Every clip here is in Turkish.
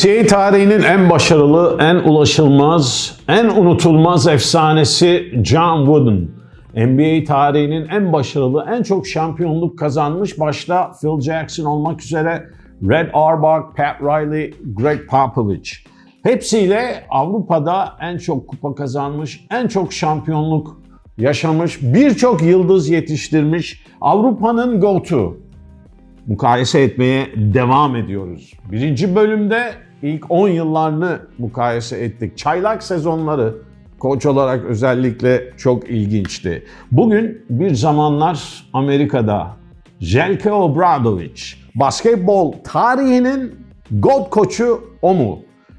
NCAA tarihinin en başarılı, en ulaşılmaz, en unutulmaz efsanesi John Wooden. NBA tarihinin en başarılı, en çok şampiyonluk kazanmış başta Phil Jackson olmak üzere Red Auerbach, Pat Riley, Greg Popovich. Hepsiyle Avrupa'da en çok kupa kazanmış, en çok şampiyonluk yaşamış, birçok yıldız yetiştirmiş Avrupa'nın GOAT'u mukayese etmeye devam ediyoruz. Birinci bölümde ilk 10 yıllarını mukayese ettik. Çaylak sezonları koç olarak özellikle çok ilginçti. Bugün bir zamanlar Amerika'da Jelko Obradovic, basketbol tarihinin GOAT koçu o mu?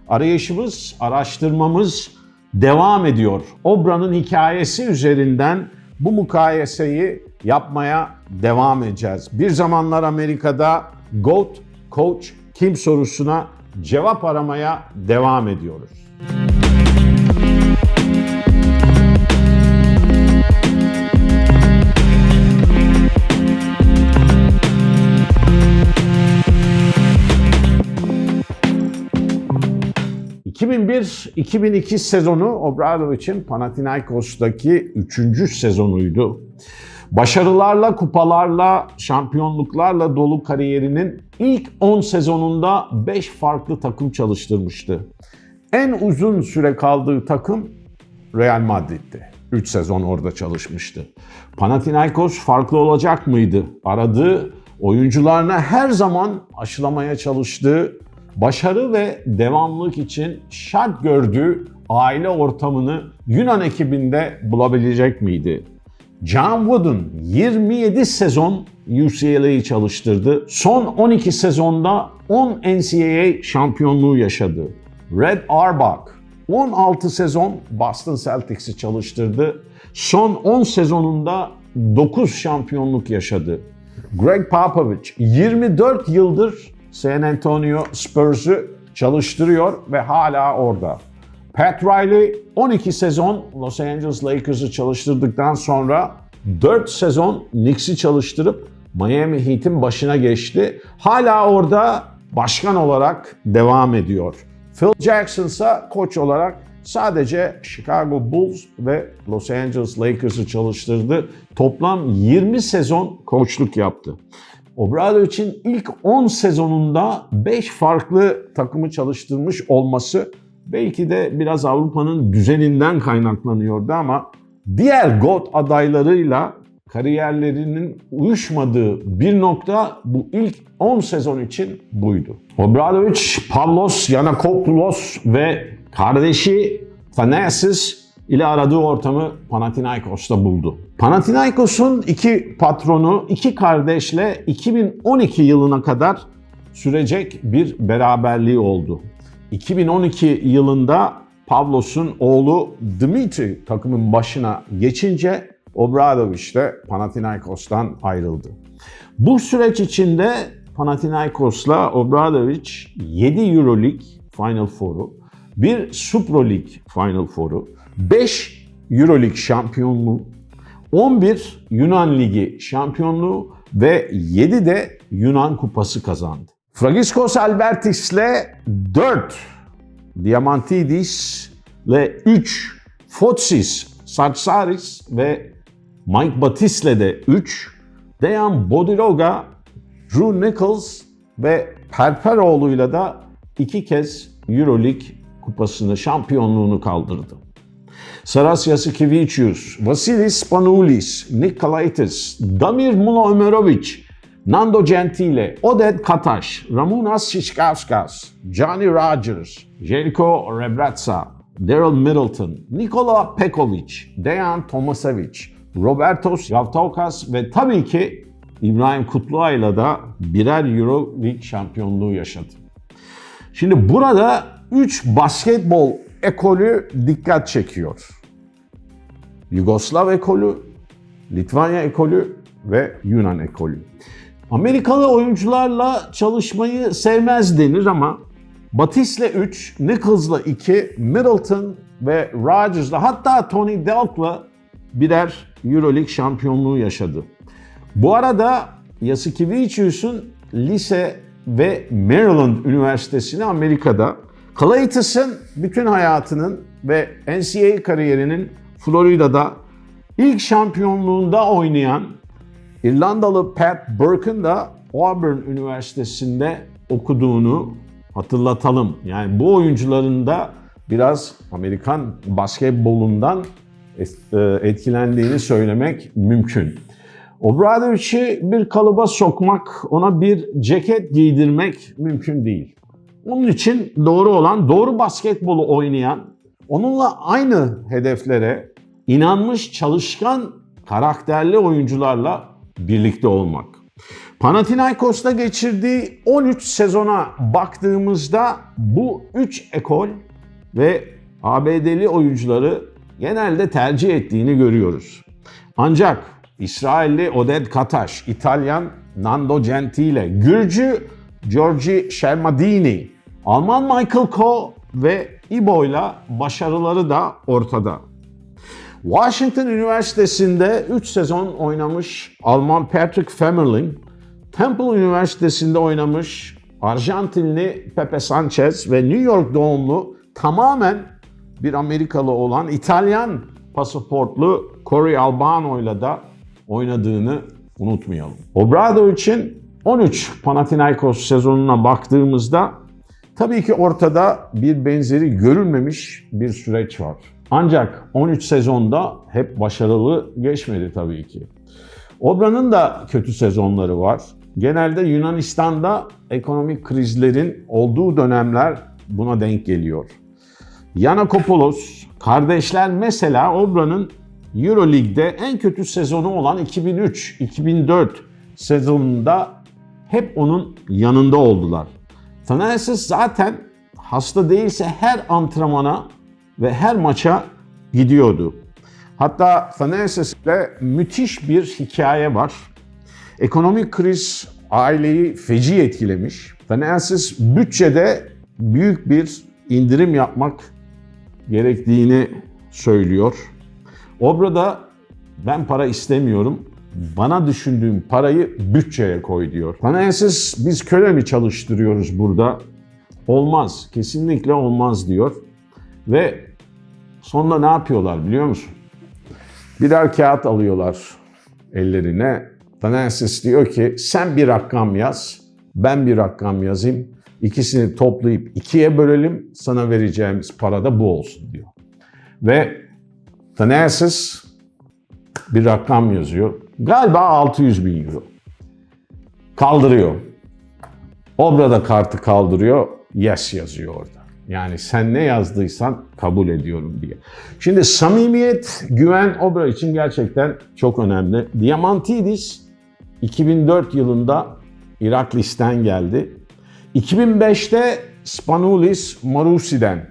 Arayışımız, araştırmamız devam ediyor. Obra'nın hikayesi üzerinden bu mukayeseyi yapmaya devam edeceğiz. Bir zamanlar Amerika'da GOAT, Coach kim sorusuna cevap aramaya devam ediyoruz. ...2001-2002 sezonu Obradovic'in Panathinaikos'taki 3. sezonuydu. Başarılarla, kupalarla, şampiyonluklarla dolu kariyerinin ilk 10 sezonunda 5 farklı takım çalıştırmıştı. En uzun süre kaldığı takım Real Madrid'ti. 3 sezon orada çalışmıştı. Panathinaikos farklı olacak mıydı? Aradığı oyuncularına her zaman aşılamaya çalıştığı, başarı ve devamlılık için şart gördüğü aile ortamını Yunan ekibinde bulabilecek miydi? John Wooden 27 sezon UCLA'yı çalıştırdı. Son 12 sezonda 10 NCAA şampiyonluğu yaşadı. Red Auerbach 16 sezon Boston Celtics'i çalıştırdı. Son 10 sezonunda 9 şampiyonluk yaşadı. Greg Popovich 24 yıldır San Antonio Spurs'u çalıştırıyor ve hala orada. Pat Riley 12 sezon Los Angeles Lakers'ı çalıştırdıktan sonra 4 sezon Knicks'i çalıştırıp Miami Heat'in başına geçti. Hala orada başkan olarak devam ediyor. Phil Jackson ise koç olarak sadece Chicago Bulls ve Los Angeles Lakers'ı çalıştırdı. Toplam 20 sezon koçluk yaptı. Obradovic'in ilk 10 sezonunda 5 farklı takımı çalıştırmış olması belki de biraz Avrupa'nın düzeninden kaynaklanıyordu ama diğer GOAT adaylarıyla kariyerlerinin uyuşmadığı bir nokta bu ilk 10 sezon için buydu. Obradovic, Pavlos Yanakopoulos ve kardeşi Thanasis ile aradığı ortamı Panathinaikos'ta buldu. Panathinaikos'un iki patronu, iki kardeşle 2012 yılına kadar sürecek bir beraberliği oldu. 2012 yılında Pavlos'un oğlu Dmitri takımın başına geçince Obradovic de Panathinaikos'tan ayrıldı. Bu süreç içinde Panathinaikos'la Obradovic 7 Euroleague Final Four'u, bir Supro League Final Four'u, 5 Euroleague şampiyonluğu, 11 Yunan Ligi şampiyonluğu ve 7 de Yunan Kupası kazandı. Fragiskos Albertis'le 4 Diamantidis ile 3 Fotsis, Satsaris ve Mike Batis'le de 3, Dejan Bodiroga, Drew Nichols ve Perperoğlu'yla da iki kez Euroleague kupasını, şampiyonluğunu kaldırdı. Saras Yasikevicius, Vasilis Panoulis, Nick Kalaitis, Damir Mulo Ömerovic, Nando Gentile, Oded Kataş, Ramonas Şişkauskas, Johnny Rogers, Jelko Rebratsa, Daryl Middleton, Nikola Pekovic, Dejan Tomasevic, Robertos Yavtaukas ve tabii ki İbrahim Kutluay'la da birer Euro League şampiyonluğu yaşadı. Şimdi burada 3 basketbol ekolü dikkat çekiyor. Yugoslav ekolü, Litvanya ekolü ve Yunan ekolü. Amerikalı oyuncularla çalışmayı sevmez denir ama Batis'le 3, Nichols'la 2, Middleton ve Rodgers'la hatta Tony Delk'la birer Euroleague şampiyonluğu yaşadı. Bu arada Yasikevicius'un lise ve Maryland Üniversitesi'ni Amerika'da. Claytus'ın bütün hayatının ve NCAA kariyerinin Florida'da ilk şampiyonluğunda oynayan İrlandalı Pat Burke'ın da Auburn Üniversitesi'nde okuduğunu hatırlatalım. Yani bu oyuncuların da biraz Amerikan basketbolundan e, etkilendiğini söylemek mümkün. Obradoviç'i bir kalıba sokmak, ona bir ceket giydirmek mümkün değil. Onun için doğru olan, doğru basketbolu oynayan, onunla aynı hedeflere inanmış, çalışkan, karakterli oyuncularla birlikte olmak. Panathinaikos'ta geçirdiği 13 sezona baktığımızda bu 3 ekol ve ABD'li oyuncuları genelde tercih ettiğini görüyoruz. Ancak İsrailli Oded Kataş, İtalyan Nando Gentile, Gürcü Giorgi Shermadini, Alman Michael Koh ve İbo'yla başarıları da ortada. Washington Üniversitesi'nde 3 sezon oynamış Alman Patrick Femerling, Temple Üniversitesi'nde oynamış Arjantinli Pepe Sanchez ve New York doğumlu tamamen bir Amerikalı olan İtalyan pasaportlu Corey Albano'yla da oynadığını unutmayalım. Obradovic'in 13 Panathinaikos sezonuna baktığımızda tabii ki ortada bir benzeri görülmemiş bir süreç var. Ancak 13 sezonda hep başarılı geçmedi tabii ki. Obra'nın da kötü sezonları var. Genelde Yunanistan'da ekonomik krizlerin olduğu dönemler buna denk geliyor. Yanakopoulos, kardeşler mesela Obra'nın Euroleague'de en kötü sezonu olan 2003-2004 sezonunda hep onun yanında oldular. Thanasis zaten hasta değilse her antrenmana ve her maça gidiyordu. Hatta Thanasis'le müthiş bir hikaye var. Ekonomik kriz aileyi feci etkilemiş. Thanasis bütçede büyük bir indirim yapmak gerektiğini söylüyor. Obra ben para istemiyorum, bana düşündüğüm parayı bütçeye koy diyor. Thanasis biz köle mi çalıştırıyoruz burada? Olmaz, kesinlikle olmaz diyor. Ve sonunda ne yapıyorlar biliyor musun? Birer kağıt alıyorlar ellerine. Thanasis diyor ki sen bir rakam yaz, ben bir rakam yazayım. İkisini toplayıp ikiye bölelim, sana vereceğimiz para da bu olsun diyor. Ve Thanasis bir rakam yazıyor. Galiba 600 bin euro. Kaldırıyor. Obra da kartı kaldırıyor. Yes yazıyor orada. Yani sen ne yazdıysan kabul ediyorum diye. Şimdi samimiyet, güven Obra için gerçekten çok önemli. Diamantidis 2004 yılında Iraklis'ten geldi. 2005'te Spanulis Marusi'den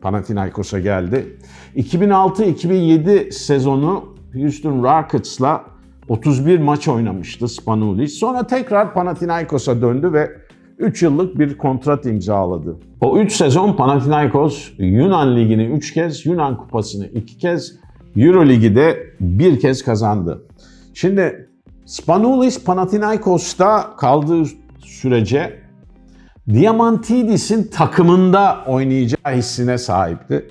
Panathinaikos'a geldi. 2006-2007 sezonu Houston Rockets'la 31 maç oynamıştı Spanulis. Sonra tekrar Panathinaikos'a döndü ve 3 yıllık bir kontrat imzaladı. O 3 sezon Panathinaikos Yunan Ligi'ni 3 kez, Yunan Kupası'nı 2 kez, Euro Ligi de bir kez kazandı. Şimdi Spanulis Panathinaikos'ta kaldığı sürece Diamantidis'in takımında oynayacağı hissine sahipti.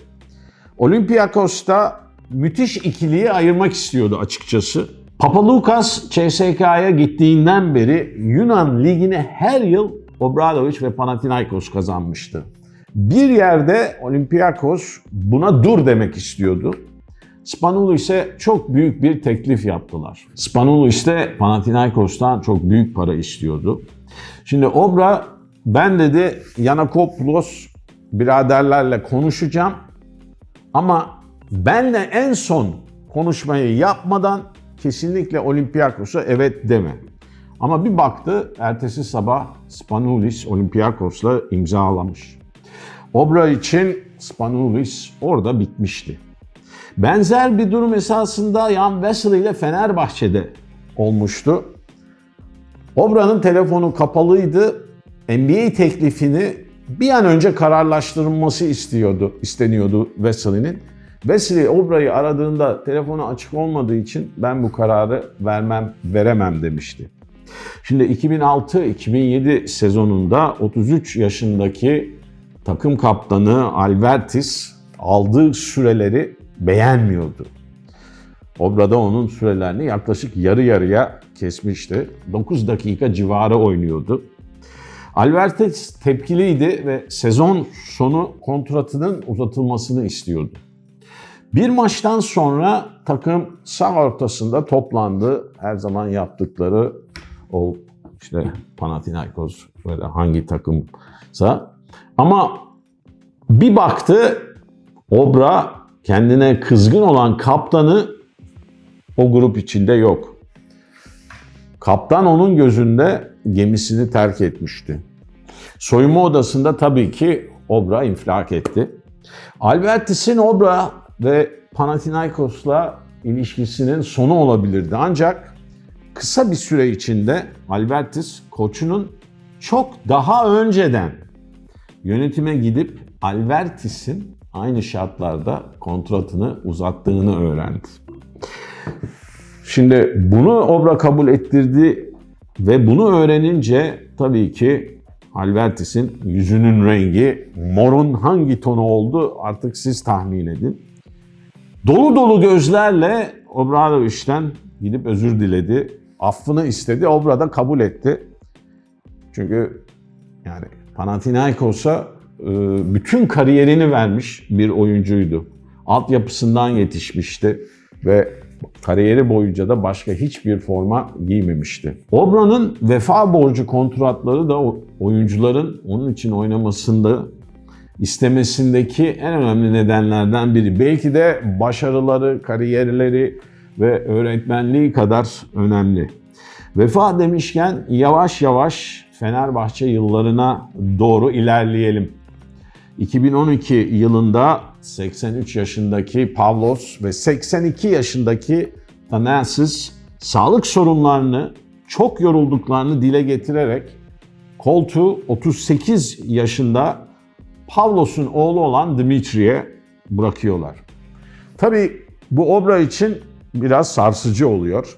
Olympiakos'ta müthiş ikiliyi ayırmak istiyordu açıkçası. Papalukas CSK'ya gittiğinden beri Yunan ligini her yıl Obradovic ve Panathinaikos kazanmıştı. Bir yerde Olympiakos buna dur demek istiyordu. Spanulu ise çok büyük bir teklif yaptılar. Spanulu ise Panathinaikos'tan çok büyük para istiyordu. Şimdi Obra ben dedi Yanakopoulos biraderlerle konuşacağım ama benle en son konuşmayı yapmadan kesinlikle Olympiakos'a evet deme. Ama bir baktı ertesi sabah Spanulis Olympiakos'la imzalamış. Obra için Spanulis orada bitmişti. Benzer bir durum esasında Jan Wesley ile Fenerbahçe'de olmuştu. Obra'nın telefonu kapalıydı. NBA teklifini bir an önce kararlaştırılması istiyordu, isteniyordu Wesley'nin. Wesley Obra'yı aradığında telefonu açık olmadığı için ben bu kararı vermem, veremem demişti. Şimdi 2006-2007 sezonunda 33 yaşındaki takım kaptanı Albertis aldığı süreleri beğenmiyordu. Obra'da onun sürelerini yaklaşık yarı yarıya kesmişti. 9 dakika civarı oynuyordu. Albertis tepkiliydi ve sezon sonu kontratının uzatılmasını istiyordu. Bir maçtan sonra takım sağ ortasında toplandı. Her zaman yaptıkları o işte Panathinaikos böyle hangi takımsa. Ama bir baktı Obra kendine kızgın olan kaptanı o grup içinde yok. Kaptan onun gözünde gemisini terk etmişti. Soyunma odasında tabii ki Obra infilak etti. Albertis'in Obra ve Panathinaikos'la ilişkisinin sonu olabilirdi. Ancak kısa bir süre içinde Albertis koçunun çok daha önceden yönetime gidip Albertis'in aynı şartlarda kontratını uzattığını öğrendi. Şimdi bunu Obra kabul ettirdi ve bunu öğrenince tabii ki Albertis'in yüzünün rengi morun hangi tonu oldu artık siz tahmin edin. Dolu dolu gözlerle Obradoviç'ten gidip özür diledi. Affını istedi. Obra da kabul etti. Çünkü yani Panathinaikos'a e, bütün kariyerini vermiş bir oyuncuydu. Altyapısından yetişmişti ve kariyeri boyunca da başka hiçbir forma giymemişti. Obra'nın vefa borcu kontratları da oyuncuların onun için oynamasında istemesindeki en önemli nedenlerden biri. Belki de başarıları, kariyerleri ve öğretmenliği kadar önemli. Vefa demişken yavaş yavaş Fenerbahçe yıllarına doğru ilerleyelim. 2012 yılında 83 yaşındaki Pavlos ve 82 yaşındaki Thanasis sağlık sorunlarını çok yorulduklarını dile getirerek koltuğu 38 yaşında Pavlos'un oğlu olan Dimitri'ye bırakıyorlar. Tabii bu obra için biraz sarsıcı oluyor.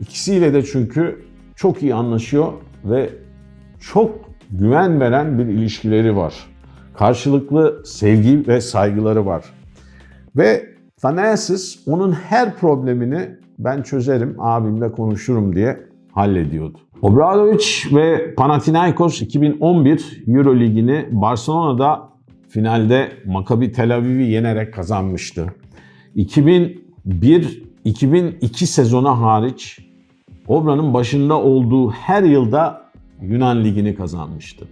İkisiyle de çünkü çok iyi anlaşıyor ve çok güven veren bir ilişkileri var. Karşılıklı sevgi ve saygıları var. Ve Thanasis onun her problemini ben çözerim, abimle konuşurum diye hallediyordu. Obradovic ve Panathinaikos 2011 Euro Ligi'ni Barcelona'da finalde Maccabi Tel Aviv'i yenerek kazanmıştı. 2001-2002 sezonu hariç Obra'nın başında olduğu her yılda Yunan Ligi'ni kazanmıştı.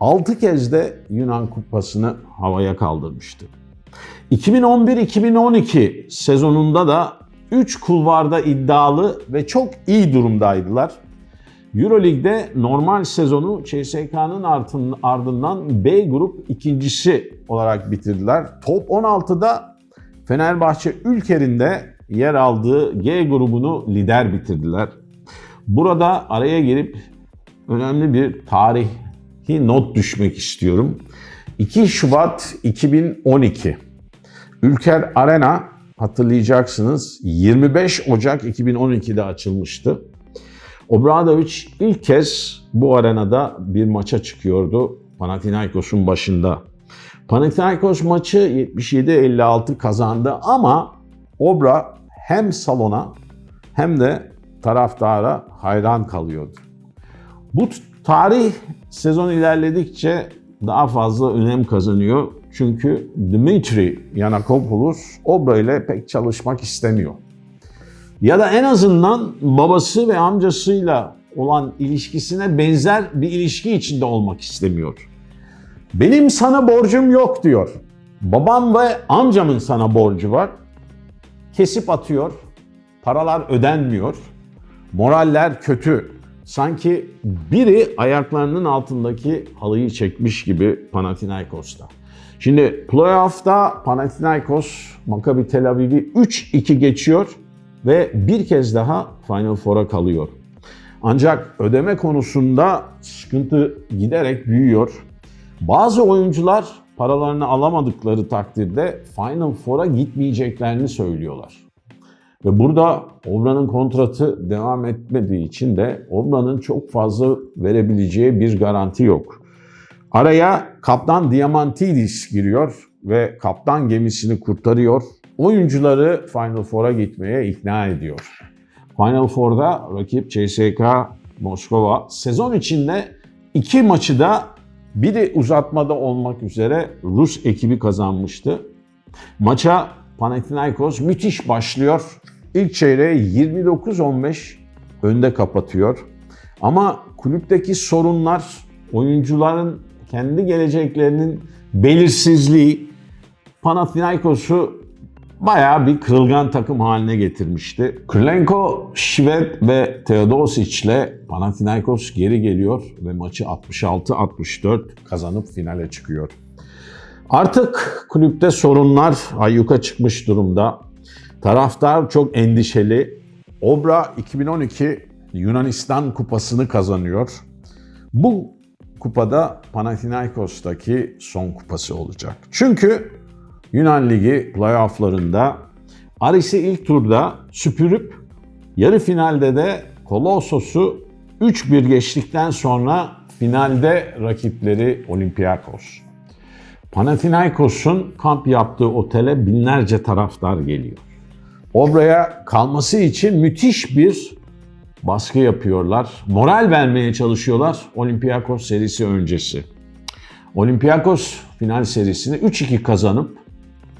6 kez de Yunan Kupası'nı havaya kaldırmıştı. 2011-2012 sezonunda da 3 kulvarda iddialı ve çok iyi durumdaydılar. Euroleague'de normal sezonu CSK'nın ardından B grup ikincisi olarak bitirdiler. Top 16'da Fenerbahçe Ülker'inde yer aldığı G grubunu lider bitirdiler. Burada araya girip önemli bir tarihi not düşmek istiyorum. 2 Şubat 2012 Ülker Arena hatırlayacaksınız 25 Ocak 2012'de açılmıştı. Obradovic ilk kez bu arenada bir maça çıkıyordu Panathinaikos'un başında. Panathinaikos maçı 77-56 kazandı ama Obra hem salona hem de taraftara hayran kalıyordu. Bu tarih sezon ilerledikçe daha fazla önem kazanıyor. Çünkü Dimitri Yanakopoulos Obra ile pek çalışmak istemiyor. Ya da en azından babası ve amcasıyla olan ilişkisine benzer bir ilişki içinde olmak istemiyor. Benim sana borcum yok diyor. Babam ve amcamın sana borcu var. Kesip atıyor. Paralar ödenmiyor. Moraller kötü. Sanki biri ayaklarının altındaki halıyı çekmiş gibi Panathinaikos'ta. Şimdi playoff'ta Panathinaikos Maccabi Tel Aviv'i 3-2 geçiyor ve bir kez daha Final Four'a kalıyor. Ancak ödeme konusunda sıkıntı giderek büyüyor. Bazı oyuncular paralarını alamadıkları takdirde Final Four'a gitmeyeceklerini söylüyorlar. Ve burada Obra'nın kontratı devam etmediği için de Obra'nın çok fazla verebileceği bir garanti yok. Araya kaptan Diamantidis giriyor ve kaptan gemisini kurtarıyor. Oyuncuları Final Four'a gitmeye ikna ediyor. Final Four'da rakip CSK Moskova sezon içinde iki maçı da biri uzatmada olmak üzere Rus ekibi kazanmıştı. Maça Panathinaikos müthiş başlıyor. İlk çeyreği 29-15 önde kapatıyor. Ama kulüpteki sorunlar, oyuncuların kendi geleceklerinin belirsizliği Panathinaikos'u bayağı bir kırılgan takım haline getirmişti. Krylenko, Şivet ve Teodosic ile Panathinaikos geri geliyor ve maçı 66-64 kazanıp finale çıkıyor. Artık kulüpte sorunlar ayyuka çıkmış durumda. Taraftar çok endişeli. Obra 2012 Yunanistan kupasını kazanıyor. Bu kupada Panathinaikos'taki son kupası olacak. Çünkü Yunan Ligi playofflarında Aris'i ilk turda süpürüp yarı finalde de Kolossos'u 3-1 geçtikten sonra finalde rakipleri Olympiakos. Panathinaikos'un kamp yaptığı otele binlerce taraftar geliyor. Obra'ya kalması için müthiş bir baskı yapıyorlar. Moral vermeye çalışıyorlar Olympiakos serisi öncesi. Olympiakos final serisini 3-2 kazanıp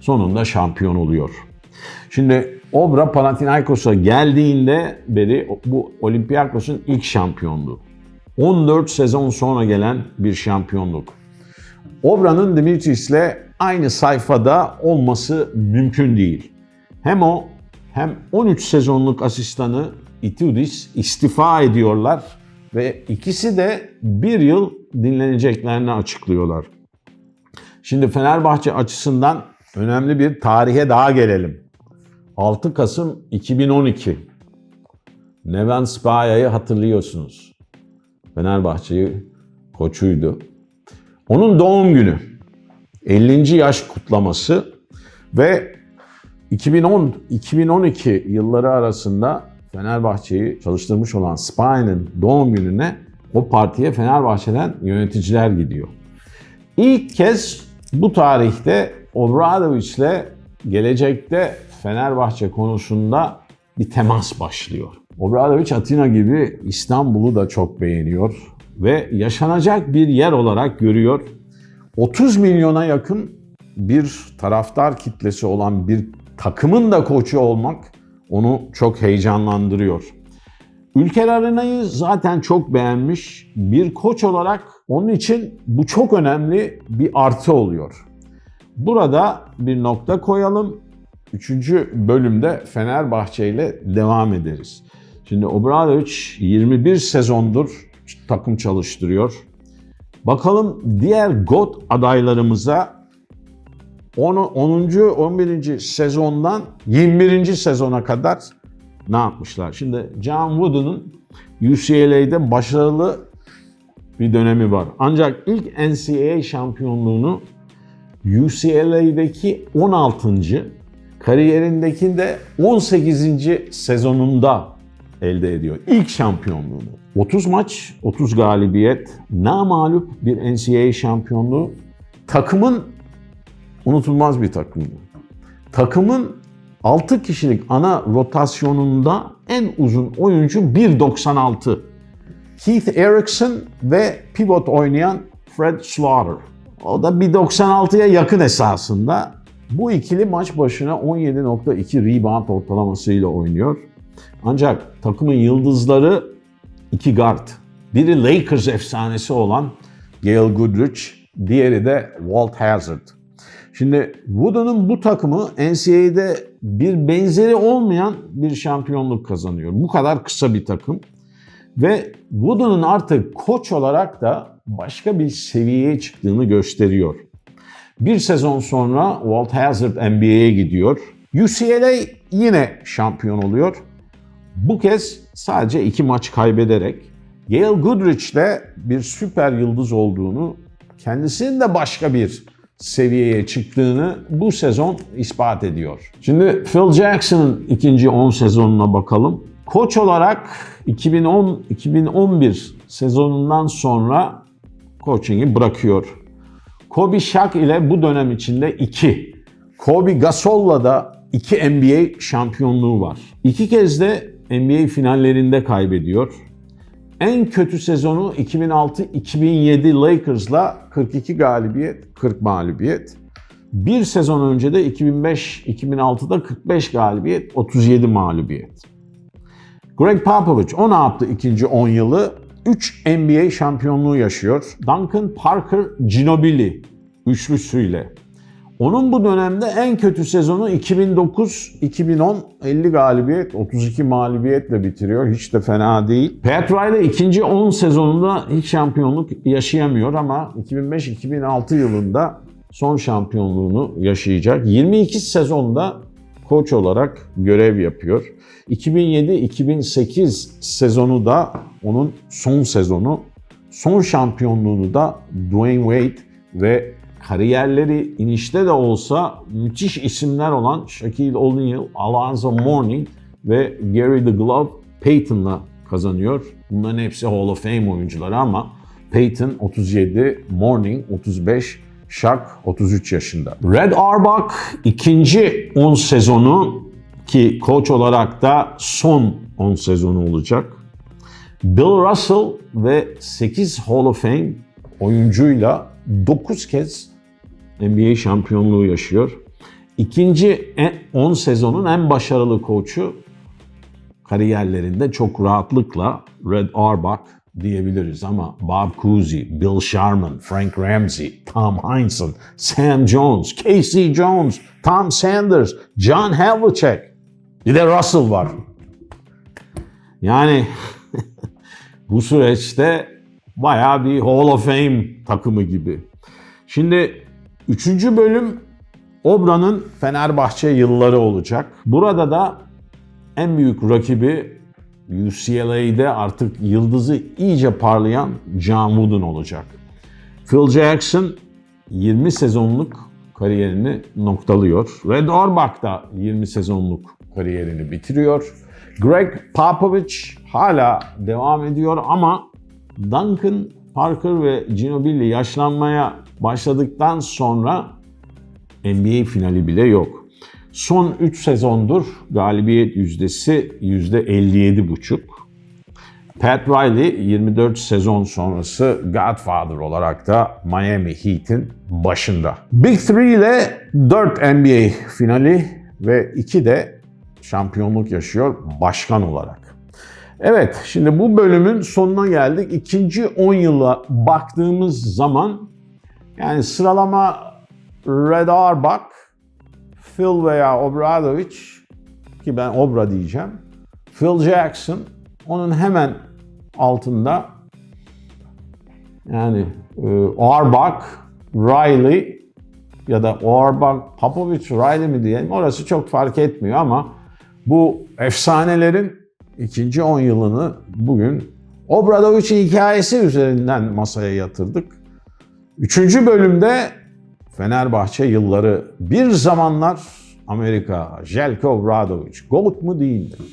sonunda şampiyon oluyor. Şimdi Obra Panathinaikos'a geldiğinde beri bu Olympiakos'un ilk şampiyonluğu. 14 sezon sonra gelen bir şampiyonluk. Obra'nın Dimitris'le aynı sayfada olması mümkün değil. Hem o hem 13 sezonluk asistanı Itudis istifa ediyorlar ve ikisi de bir yıl dinleneceklerini açıklıyorlar. Şimdi Fenerbahçe açısından önemli bir tarihe daha gelelim. 6 Kasım 2012. Neven Spaya'yı hatırlıyorsunuz. Fenerbahçe'yi koçuydu. Onun doğum günü. 50. yaş kutlaması ve 2010-2012 yılları arasında Fenerbahçe'yi çalıştırmış olan Spy'nin doğum gününe o partiye Fenerbahçe'den yöneticiler gidiyor. İlk kez bu tarihte Obradoviç'le gelecekte Fenerbahçe konusunda bir temas başlıyor. Obradoviç Atina gibi İstanbul'u da çok beğeniyor ve yaşanacak bir yer olarak görüyor. 30 milyona yakın bir taraftar kitlesi olan bir takımın da koçu olmak onu çok heyecanlandırıyor. Ülker Arena'yı zaten çok beğenmiş. Bir koç olarak onun için bu çok önemli bir artı oluyor. Burada bir nokta koyalım. Üçüncü bölümde Fenerbahçe ile devam ederiz. Şimdi Obradoviç 21 sezondur takım çalıştırıyor. Bakalım diğer GOAT adaylarımıza 10. 11. sezondan 21. sezona kadar ne yapmışlar? Şimdi John Wooden'ın UCLA'de başarılı bir dönemi var. Ancak ilk NCAA şampiyonluğunu UCLA'deki 16. kariyerindekinde 18. sezonunda elde ediyor. İlk şampiyonluğunu. 30 maç, 30 galibiyet, namalup bir NCAA şampiyonluğu. Takımın unutulmaz bir takımdı. Takımın 6 kişilik ana rotasyonunda en uzun oyuncu 1.96. Keith Erickson ve pivot oynayan Fred Slaughter. O da 1.96'ya yakın esasında. Bu ikili maç başına 17.2 rebound ortalamasıyla oynuyor. Ancak takımın yıldızları iki guard. Biri Lakers efsanesi olan Gail Goodrich, diğeri de Walt Hazard. Şimdi Wooden'ın bu takımı NCAA'de bir benzeri olmayan bir şampiyonluk kazanıyor. Bu kadar kısa bir takım. Ve Wooden'ın artık koç olarak da başka bir seviyeye çıktığını gösteriyor. Bir sezon sonra Walt Hazard NBA'ye gidiyor. UCLA yine şampiyon oluyor. Bu kez sadece iki maç kaybederek Gail Goodrich'le bir süper yıldız olduğunu, kendisinin de başka bir seviyeye çıktığını bu sezon ispat ediyor. Şimdi Phil Jackson'ın ikinci 10 sezonuna bakalım. Koç olarak 2010-2011 sezonundan sonra coaching'i bırakıyor. Kobe Shaq ile bu dönem içinde 2. Kobe Gasol'la da 2 NBA şampiyonluğu var. İki kez de NBA finallerinde kaybediyor. En kötü sezonu 2006-2007 Lakers'la 42 galibiyet, 40 mağlubiyet. Bir sezon önce de 2005-2006'da 45 galibiyet, 37 mağlubiyet. Greg Popovich o ne yaptı ikinci 10 yılı? 3 NBA şampiyonluğu yaşıyor. Duncan Parker Ginobili üçlüsüyle. Onun bu dönemde en kötü sezonu 2009-2010 50 galibiyet, 32 mağlubiyetle bitiriyor. Hiç de fena değil. Pat Riley ikinci 10 sezonunda hiç şampiyonluk yaşayamıyor ama 2005-2006 yılında son şampiyonluğunu yaşayacak. 22 sezonda koç olarak görev yapıyor. 2007-2008 sezonu da onun son sezonu. Son şampiyonluğunu da Dwayne Wade ve kariyerleri inişte de olsa müthiş isimler olan Shaquille O'Neal, Alonzo Mourning ve Gary the Glove Payton'la kazanıyor. Bunların hepsi Hall of Fame oyuncuları ama Payton 37, Mourning 35, Shaq 33 yaşında. Red Auerbach ikinci 10 sezonu ki koç olarak da son 10 sezonu olacak. Bill Russell ve 8 Hall of Fame oyuncuyla 9 kez NBA şampiyonluğu yaşıyor. İkinci 10 sezonun en başarılı koçu kariyerlerinde çok rahatlıkla Red Auerbach diyebiliriz ama Bob Cousy, Bill Sharman, Frank Ramsey, Tom Heinsohn, Sam Jones, Casey Jones, Tom Sanders, John Havlicek, bir de Russell var. Yani bu süreçte bayağı bir Hall of Fame takımı gibi. Şimdi üçüncü bölüm Obra'nın Fenerbahçe yılları olacak. Burada da en büyük rakibi UCLA'de artık yıldızı iyice parlayan John Wooden olacak. Phil Jackson 20 sezonluk kariyerini noktalıyor. Red Auerbach da 20 sezonluk kariyerini bitiriyor. Greg Popovich hala devam ediyor ama Duncan Parker ve Ginobili yaşlanmaya başladıktan sonra NBA finali bile yok. Son 3 sezondur galibiyet yüzdesi %57,5. Pat Riley 24 sezon sonrası Godfather olarak da Miami Heat'in başında. Big Three ile 4 NBA finali ve 2 de şampiyonluk yaşıyor başkan olarak. Evet, şimdi bu bölümün sonuna geldik. İkinci 10 yıla baktığımız zaman yani sıralama Red Auerbach, Phil veya Obradovic ki ben Obra diyeceğim. Phil Jackson onun hemen altında yani e, Auerbach, Riley ya da Auerbach, Popovich, Riley mi diyelim orası çok fark etmiyor ama bu efsanelerin ikinci 10 yılını bugün Obradovic'in hikayesi üzerinden masaya yatırdık. Üçüncü bölümde Fenerbahçe yılları bir zamanlar Amerika, Jelko Obradovic, Gold mu değil mi?